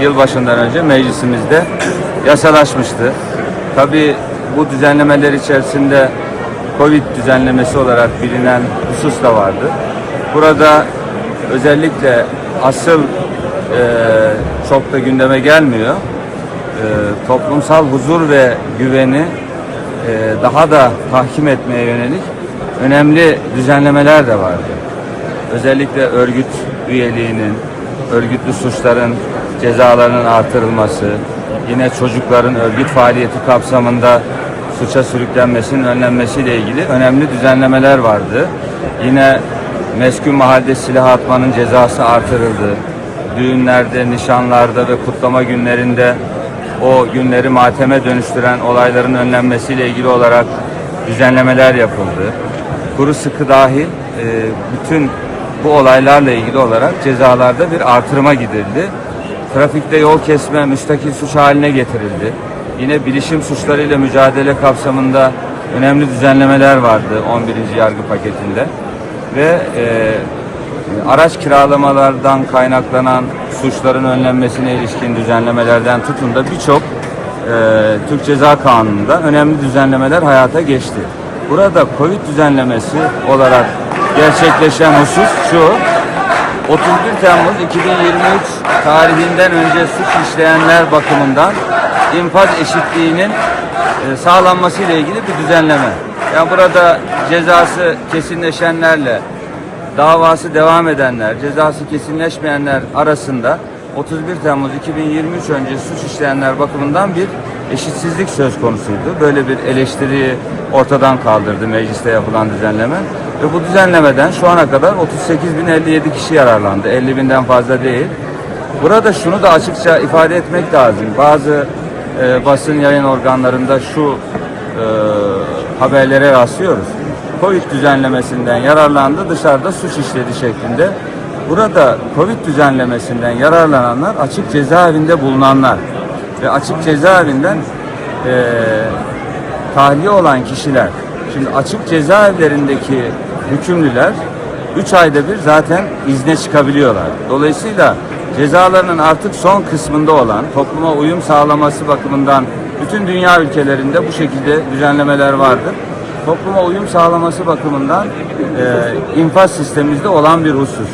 yılbaşından önce meclisimizde yasalaşmıştı. Tabii bu düzenlemeler içerisinde Covid düzenlemesi olarak bilinen husus da vardı. Burada özellikle asıl e, çok da gündeme gelmiyor. E, toplumsal huzur ve güveni e, daha da tahkim etmeye yönelik önemli düzenlemeler de vardı. Özellikle örgüt üyeliğinin, örgütlü suçların cezalarının artırılması, yine çocukların örgüt faaliyeti kapsamında suça sürüklenmesinin önlenmesiyle ilgili önemli düzenlemeler vardı. Yine meskun mahalde silah atmanın cezası artırıldı. Düğünlerde, nişanlarda ve kutlama günlerinde o günleri mateme dönüştüren olayların önlenmesiyle ilgili olarak düzenlemeler yapıldı. Kuru sıkı dahil e, bütün bu olaylarla ilgili olarak cezalarda bir artırıma gidildi. Trafikte yol kesme müstakil suç haline getirildi. Yine bilişim suçlarıyla mücadele kapsamında önemli düzenlemeler vardı 11. yargı paketinde. Ve e, araç kiralamalardan kaynaklanan suçların önlenmesine ilişkin düzenlemelerden tutun da birçok e, Türk Ceza Kanunu'nda önemli düzenlemeler hayata geçti. Burada Covid düzenlemesi olarak gerçekleşen husus şu, 31 Temmuz 2023 tarihinden önce suç işleyenler bakımından infaz eşitliğinin e, sağlanması ile ilgili bir düzenleme. Yani burada cezası kesinleşenlerle davası devam edenler, cezası kesinleşmeyenler arasında 31 Temmuz 2023 önce suç işleyenler bakımından bir eşitsizlik söz konusuydu. Böyle bir eleştiriyi ortadan kaldırdı mecliste yapılan düzenleme. Ve bu düzenlemeden şu ana kadar 38.057 kişi yararlandı. 50 binden fazla değil. Burada şunu da açıkça ifade etmek lazım. Bazı e, basın yayın organlarında şu e, haberlere rastlıyoruz. Covid düzenlemesinden yararlandı, dışarıda suç işledi şeklinde. Burada Covid düzenlemesinden yararlananlar açık cezaevinde bulunanlar ve açık cezaevinden e, tahliye olan kişiler. Şimdi açık cezaevlerindeki hükümlüler 3 ayda bir zaten izne çıkabiliyorlar. Dolayısıyla cezalarının artık son kısmında olan topluma uyum sağlaması bakımından bütün dünya ülkelerinde bu şekilde düzenlemeler vardır. Topluma uyum sağlaması bakımından e, infaz sistemimizde olan bir husus.